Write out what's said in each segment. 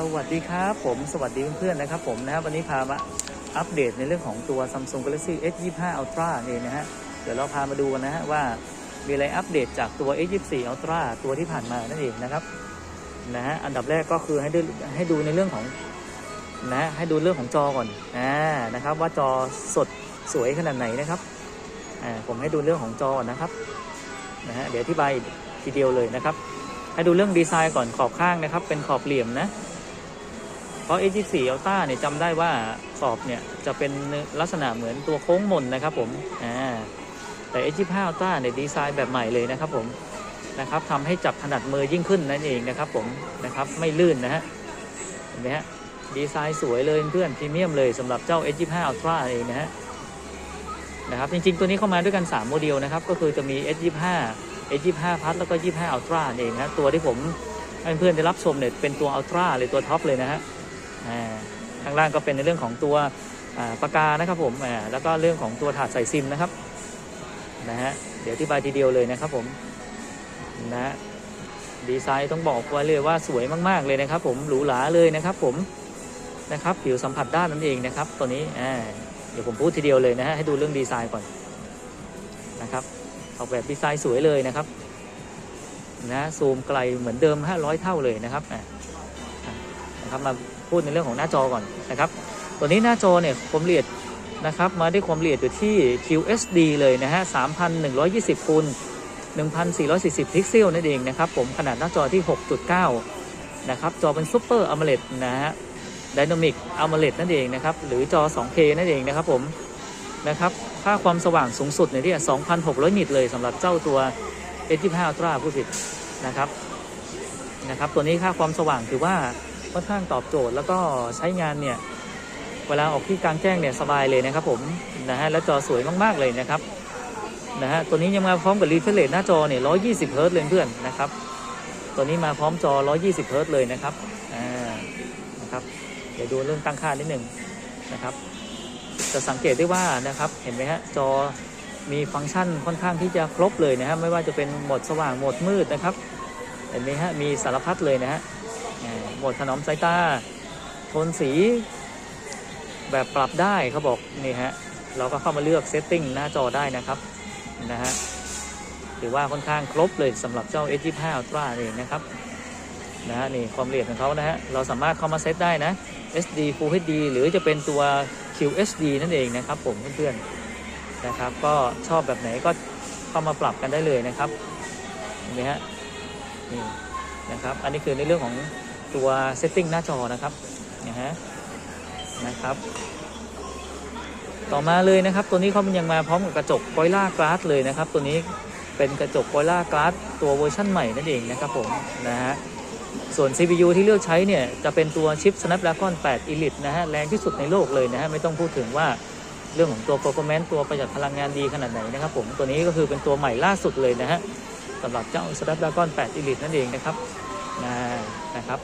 สวัสดีครับผมสวัสดีเพื่อนๆนะครับผมนะครับวันนี้พามาอัปเดตในเรื่องของตัว Samsung Galaxy S25 Ultra นี่นะฮะเดี๋ยวเราพามาดูกันนะฮะว่ามีอะไรอัปเดตจากตัว S24 Ultra ตัวที่ผ่านมานั่นเองนะครับนะฮะอันดับแรกก็คือให้ดูให้ดูในเรื่องของนะให้ดูเรื่องของจอก่อนอ่านะครับว่าจอสดสวยขนาดไหนนะครับอ่าผมให้ดูเรื่องของจอก่อนนะครับนะฮะเดี๋ยวอธิบายทีเดียวเลยนะครับให้ดูเรื่องดีไซน์ก่อนขอบข้างนะครับ เป็นขอบเหลี่ยมนะ เพราะ A24 Ultra เนี่ยจำได้ว่าขอบเนี่ยจะเป็นลักษณะเหมือนตัวโค้งมนนะครับผมอ่าแต่ A25 Ultra เนี่ยดีไซน์แบบใหม่เลยนะครับผมนะครับทำให้จับถนัดมือยิ่งขึ้นนั่นเองนะครับผมนะครับไม่ลื่นนะฮะเห็นไหมฮะดีไซน์สวยเลยเพื่อนพรีเมียมเลยสำหรับเจ้า A25 Ultra เองนะฮะนะครับจริงๆตัวนี้เข้ามาด้วยกัน 3 โมเดลนะครับก็คือจะมี S25 A25 Plus แล้วก็ 25 Ultra เองนะตัวที่ผมให้เพื่อนๆได้รับชมเนี่ยเป็นตัว Ultra เลยตัวท็อปเลยนะฮะ ข้างล่างก็เป็นในเรื่องของตัวปากกานะครับผมแล้วก็เรื่องของตัวถาดใส่ซิมนะครับนะฮะเดี๋ยวอธิบายทีเดียวเลยนะครับผมนะดีไซน์ต้องบอกไว้เลยว่าสวยมาก ๆ เลยนะครับ ผมหรูหราเลยนะครับผมนะครับผิวสัมผัสด้านนั่นเองนะครับ ตัวนี้เดี๋ยวผมพูดทีเดียวเลยนะฮะให้ดูเรื่องดีไซน์ก่อนนะครับออกแบบดีไซน์สวยเลยนะครับนะซูมไกลเหมือนเดิม 500 เท่าเลยนะครับอะอะ นะครับมาพูดในเรื่องของหน้าจอก่อนนะครับ ตัวนี้หน้าจอเนี่ยความละเอียดนะครับมาด้ความละเอียดอยู่ที่ QHD เลยนะฮะ 3,120คูณ1,440 พิกเซลนั่นเองนะครับผมขนาดหน้าจอที่ 6.9 นะครับ จอเป็นซูเปอร์อัลเมเลดนะฮะดินามิกอัลเมเลดนั่นเองนะครับ หรือจอ 2K นั่นเองนะครับผมนะครับค่าความสว่างสูงสุดในที่2,600 นิตเลยสำหรับเจ้าตัว S25 Ultra ผู้ผิดนะครับนะครับ ตัวนี้ค่าความสว่างถือว่า ค่อนข้างตอบโจทย์แล้วก็ใช้งานเนี่ยเวลาออกที่กลางแจ้งเนี่ยสบายเลยนะครับผมนะฮะแล้วจอสวยมากๆเลยนะครับนะฮะตัวนี้ยังมาพร้อมกับ refresh rate หน้าจอเนี่ย120เฮิร์ตเลยเพื่อนนะครับตัวนี้มาพร้อมจอ 120เฮิร์ตเลยนะครับอ่านะครับเดี๋ยวดูเรื่องตั้งค่านิดหนึ่งนะครับ จะสังเกตได้ว่านะครับเห็นไหมฮะจอมีฟังก์ชันค่อนข้างที่จะครบเลยนะฮะไม่ว่าจะเป็นโหมดสว่างโหมดมืดนะครับ เห็นไหมฮะมีสารพัดเลยนะฮะ ดถนอมสายตาโทนสี แบบปรับได้เขาบอกนี่ฮะเราก็เข้ามาเลือกเซตติ้งหน้าจอได้นะครับนะฮะถือว่าค่อนข้างครบเลยสำหรับเจ้า S25 Ultra เองนะครับนะฮะนี่ความละเอียดของเขานะฮะเราสามารถเข้ามาเซตได้นะ SD Full HD หรือจะเป็นตัว QHD นั่นเองนะครับผมเพื่อนๆนะครับ ก็ชอบแบบไหนก็เข้ามาปรับกันได้เลยนะครับเห็นไหมฮะนี่นะครับ อันนี้คือในเรื่องของ ตัวเซตติ้งหน้าจอนะครับนะฮะนะครับต่อมาเลยนะครับ ตัวนี้เขามันยังมาพร้อมกับกระจก g o r i l l a Glass เลยนะครับ ตัวนี้เป็นกระจก g o r i l l a Glass ตัวเวอร์ชั่นใหม่นั่นเองนะครับผมนะฮะส่วน CPU ที่เลือกใช้เนี่ยจะเป็นตัวชิป Snapdragon 8 Elite นะฮะแรงที่สุดในโลกเลยนะฮะไม่ต้องพูดถึงว่าเรื่องของตัว performance ตัวประหยัดพลังงานดีขนาดไหนนะครับผมตัวนี้ก็คือเป็นตัวใหม่ล่าสุดเลยนะฮะสำหรับเจ้า Snapdragon 8 Elite นั่นเองนะครับ นะนะครับ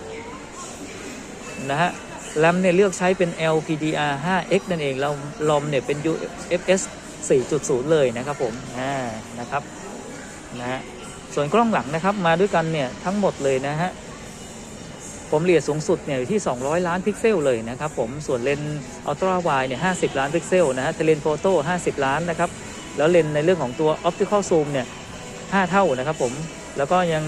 นะฮะแรมเนี่ยเลือกใช้เป็น LPDR5X นั่นเองแล้วลอมเนี่ยเป็น UFS 4.0 เลยนะครับผมอ่านะครับนะฮะส่วนกล้องหลังนะครับมาด้วยกันเนี่ยทั้งหมดเลยนะฮะผมเรียดสูงสุดเนี่ยอยู่ที่ 200 ล้านพิกเซลเลยนะครับผมส่วนเลนส์อัลตร้าไวเนี่ย 50 ล้านพิกเซลนะฮะเลนโฟโต้ 50 ล้านนะครับ แล้วเลนส์ในเรื่องของตัวออปติคอลซูมเนี่ย 5 เท่านะครับผม แล้วก็ยัง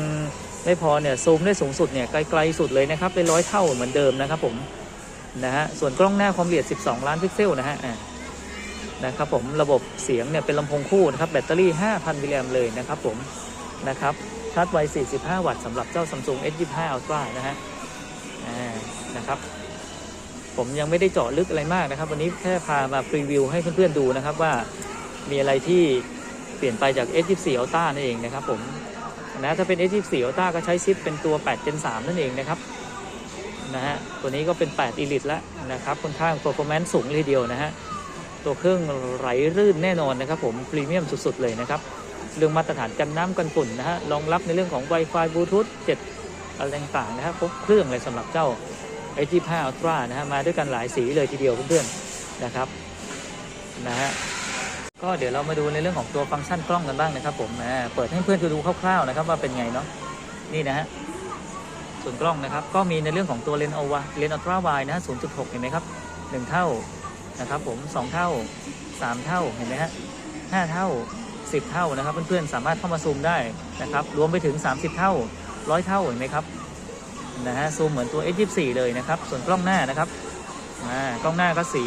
ไม่พอเนี่ยซูมได้สูงสุดเนี่ยไกลๆสุดเลยนะครับเป็นร้อยเท่าเหมือนเดิมนะครับผมนะฮะส่วนกล้องหน้าความละเอียด 12 ล้านพิกเซลนะฮะนะครับผมระบบเสียงเนี่ยเป็นลำโพงคู่นะครับแบตเตอรี่ 5,000 มิลลิแอมเลยนะครับผมนะครับชาร์จไว 45 วัตต์สำหรับเจ้า Samsung S25 Ultra นะฮะนะครับผมยังไม่ได้เจาะลึกอะไรมากนะครับ วันนี้แค่พามาพรีวิวให้เพื่อนๆดูนะครับว่ามีอะไรที่เปลี่ยนไปจาก S24 Ultra นั่นเองนะครับผม นะถ้าเป็น S24 Ultra ก็ใช้ชิปเป็นตัว 8 Gen 3 นั่นเองนะครับนะฮะตัวนี้ก็เป็น 8 Elite แล้วนะครับค่อนข้าง performance สูงเลยเดียวนะฮะตัวเครื่องไหลรื่นแน่นอนนะครับผมพรีเมียมสุด ๆ เลยนะครับ เรื่องมาตรฐานกันน้ำกันฝุ่นนะฮะรองรับในเรื่องของ Wi-Fi Bluetooth 7 อะไรต่างๆนะครับครบเครื่องเลยสำหรับเจ้า A25 Ultra นะฮะมาด้วยกันหลายสีเลยทีเดียวเพื่อนๆนะครับนะฮะ ก็เดี๋ยวเรามาดูในเรื่องของตัวฟังก์ชันกล้องกันบ้างนะครับผมนะเปิดให้เพื่อนๆดูคร่าวๆนะครับว่าเป็นไงเนาะนี่นะฮะส่วนกล้องนะครับ ก็มีในเรื่องของตัวเลนส์อวะเลนส์อัลตร้าไวนะฮะ0.6 เห็นไหมครับ 1 เท่านะครับผม 2 เท่า 3 เท่าเห็นไหมฮะ5เท่า 10 เท่านะครับ เพื่อนๆสามารถเข้ามาซูมได้นะครับรวมไปถึง 30 เท่า 100 เท่าเห็นไหมครับนะฮะซูมเหมือนตัว S24 เลยนะครับ ส่วนกล้องหน้านะครับกล้องหน้าก็สี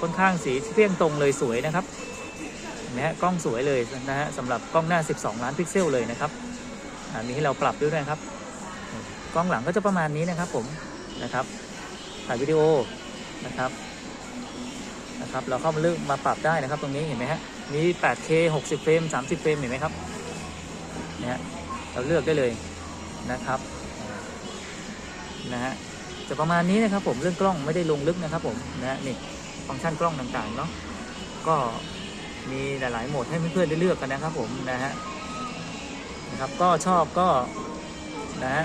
ค่อนข้างสีเพี้ยงตรงเลยสวยนะครับ นไหมฮะกล้องสวยเลยนะฮะสำหรับกล้องหน้า 12 ล้านพิกเซลเลยนะครับมีให้เราปรับด้วยนะครับ กล้องหลังก็จะประมาณนี้นะครับผมนะครับถ่ายวิดีโอนะครับนะครับ เราเข้ามาเลือกมาปรับได้นะครับ ตรงนี้เห็นไหมฮะมี 8K 60 เฟรม 30 เฟรมเห็นไหมครับเนี่ยฮะเราเลือกได้เลยนะครับนะฮะจะประมาณนี้นะครับผมเรื่องกล้องไม่ได้ลงลึกนะครับผมนะฮะนี่ฟังก์ชันกล้องต่างๆเนาะก็ มีหลาย ๆ โหมดให้เพื่อน ๆ ได้เลือกกันนะครับผมนะฮะนะครับก็ชอบก็นะฮะ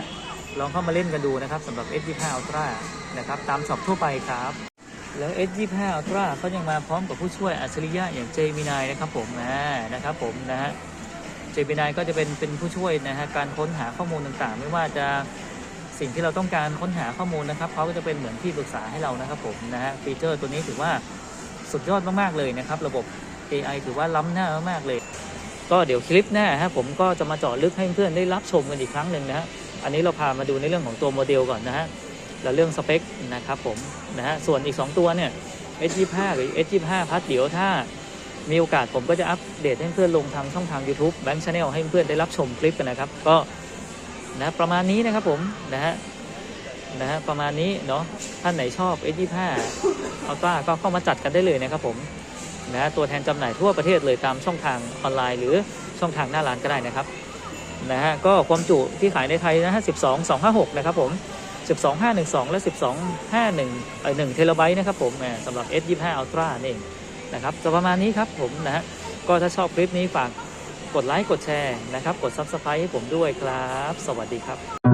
ลองเข้ามาเล่นกันดูนะครับสำหรับ S25 Ultra นะครับตามช็อปทั่วไปครับ แล้ว S25 Ultra เขายังมาพร้อมกับผู้ช่วยอัจฉริยะอย่าง Gemini นะครับผมนะนะครับผมนะฮะ Gemini ก็จะเป็นเป็นผู้ช่วยนะฮะการค้นหาข้อมูลต่างๆ ไม่ว่าจะสิ่งที่เราต้องการค้นหาข้อมูลนะครับเขาก็จะเป็นเหมือนที่ปรึกษาให้เรานะครับผมนะฮะฟีเจอร์ตัวนี้ถือว่าสุดยอดมากๆเลยนะครับ ระบบ AI ถือว่าล้ำหน้ามากๆเลย ก็เดี๋ยวคลิปหน้าฮะผมก็จะมาเจาะลึกให้เพื่อนๆได้รับชมกันอีกครั้งหนึ่งนะฮะอันนี้เราพามาดูในเรื่องของตัวโมเดลก่อนนะฮะแล้วเรื่องสเปคนะครับผมนะฮะส่วนอีก 2 ตัวเนี่ย S25 หรือ S25 พัดเดี๋ยวถ้ามีโอกาสผมก็จะอัปเดตให้เพื่อนลงทางช่องทาง YouTube Bank Channel ให้เพื่อนได้รับชมคลิปกันนะครับ ก็นะประมาณนี้นะครับผมนะฮะนะฮะประมาณนี้เนาะท่านไหนชอบ S25 Ultra ก็เข้ามาจัดกันได้เลยนะครับผม นะฮะตัวแทนจำหน่ายทั่วประเทศเลยตามช่องทางออนไลน์ หรือช่องทางหน้าร้านก็ได้นะครับนะฮะก็ความจุที่ขายในไทยนะฮะ12 256 นะครับผม 12 512 และ 12 51เอ่อ1เทราไบต์นะครับผมแหมสำหรับ S25 Ultra นี่เองนะครับจะประมาณนี้ครับผมนะฮะก็ถ้าชอบคลิปนี้ฝากกดไลค์กดแชร์นะครับ กด Subscribe ให้ผมด้วยครับ สวัสดีครับ